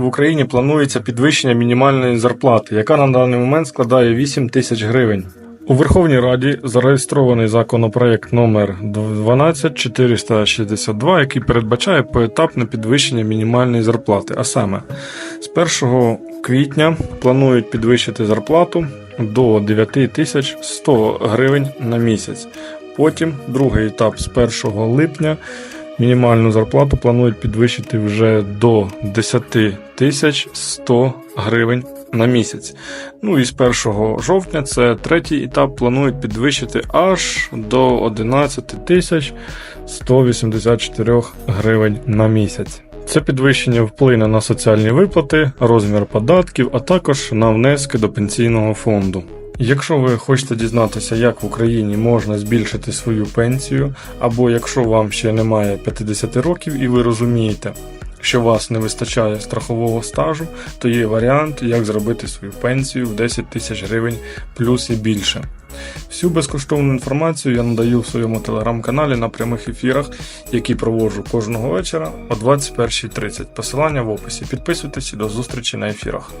В Україні планується підвищення мінімальної зарплати, яка на даний момент складає 8 тисяч гривень. У Верховній Раді зареєстрований законопроект номер 12462, який передбачає поетапне підвищення мінімальної зарплати. А саме з 1 квітня планують підвищити зарплату до 9100 гривень на місяць. Потім другий етап з 1 липня мінімальну зарплату планують підвищити вже до 10 тисяч 100 гривень на місяць. Ну і з 1 жовтня це третій етап планують підвищити аж до 11 184 гривень на місяць. Це підвищення вплине на соціальні виплати, розмір податків, а також на внески до пенсійного фонду. Якщо ви хочете дізнатися, як в Україні можна збільшити свою пенсію, або якщо вам ще немає 50 років і ви розумієте, що вас не вистачає страхового стажу, то є варіант, як зробити свою пенсію в 10 тисяч гривень плюс і більше. Всю безкоштовну інформацію я надаю в своєму телеграм-каналі на прямих ефірах, які проводжу кожного вечора о 21.30. Посилання в описі. Підписуйтесь і до зустрічі на ефірах.